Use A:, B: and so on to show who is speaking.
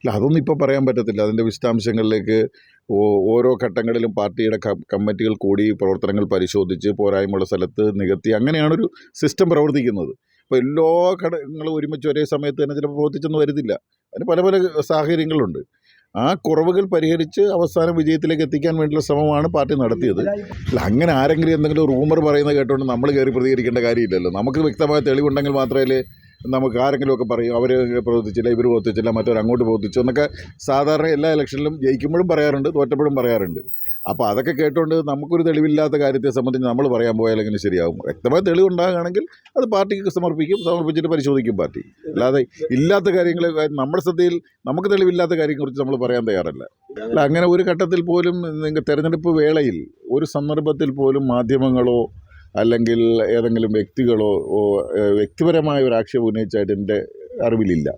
A: ഇല്ല അതൊന്നും ഇപ്പോൾ പറയാൻ പറ്റത്തില്ല. അതിന്റെ വിശദാംശങ്ങളിലേക്ക് ഓരോ ഘട്ടങ്ങളിലും പാർട്ടിയുടെ കമ്മിറ്റികൾ കൂടി പ്രവർത്തനങ്ങൾ പരിശോധിച്ച് പോരായ്മയുള്ള സ്ഥലത്ത് നികത്തി അങ്ങനെയാണൊരു സിസ്റ്റം പ്രവർത്തിക്കുന്നത്. അപ്പോൾ എല്ലാ ഘടകങ്ങളും ഒരുമിച്ച് ഒരേ സമയത്ത് തന്നെ ചിലപ്പോൾ പ്രവർത്തിച്ചെന്ന് വരുന്നില്ല അതിന് പല പല സാഹചര്യങ്ങളുണ്ട്. ആ കുറവുകൾ പരിഹരിച്ച് അവസാനം വിജയത്തിലേക്ക് എത്തിക്കാൻ വേണ്ടിയുള്ള ശ്രമമാണ് പാർട്ടി നടത്തിയത്. അല്ല അങ്ങനെ ആരെങ്കിലും എന്തെങ്കിലും റൂമർ പറയുന്നത് കേട്ടുകൊണ്ട് നമ്മൾ കയറി പ്രതികരിക്കേണ്ട കാര്യമില്ലല്ലോ. നമുക്ക് വ്യക്തമായ തെളിവുണ്ടെങ്കിൽ മാത്രമേ നമുക്ക് ആരെങ്കിലുമൊക്കെ പറയും അവർ പ്രവർത്തിച്ചില്ല ഇവർ പ്രവർത്തിച്ചില്ല മറ്റവർ അങ്ങോട്ട് പ്രവർത്തിച്ചു എന്നൊക്കെ സാധാരണ എല്ലാ ഇലക്ഷനിലും ജയിക്കുമ്പോഴും പറയാറുണ്ട് തോറ്റപ്പോഴും പറയാറുണ്ട്. അപ്പോൾ അതൊക്കെ കേട്ടുകൊണ്ട് നമുക്കൊരു തെളിവില്ലാത്ത കാര്യത്തെ സംബന്ധിച്ച് നമ്മൾ പറയാൻ പോയാൽ എങ്ങനെ ശരിയാകും വ്യക്തമായ തെളിവുണ്ടാകുകയാണെങ്കിൽ അത് പാർട്ടിക്ക് സമർപ്പിക്കും സമർപ്പിച്ചിട്ട് പരിശോധിക്കും പാർട്ടി. അല്ലാതെ ഇല്ലാത്ത കാര്യങ്ങളെ നമ്മുടെ ശ്രദ്ധയിൽ നമുക്ക് തെളിവില്ലാത്ത കാര്യങ്ങളെക്കുറിച്ച് നമ്മൾ പറയാൻ തയ്യാറല്ല. അല്ല അങ്ങനെ ഒരു ഘട്ടത്തിൽ പോലും നിങ്ങൾ തെരഞ്ഞെടുപ്പ് വേളയിൽ ഒരു സന്ദർഭത്തിൽ പോലും മാധ്യമങ്ങളോ അല്ലെങ്കിൽ ഏതെങ്കിലും വ്യക്തികളോ വ്യക്തിപരമായ ഒരു ആക്ഷേപം ഉന്നയിച്ചായിട്ട് എന്റെ അറിവിലില്ല.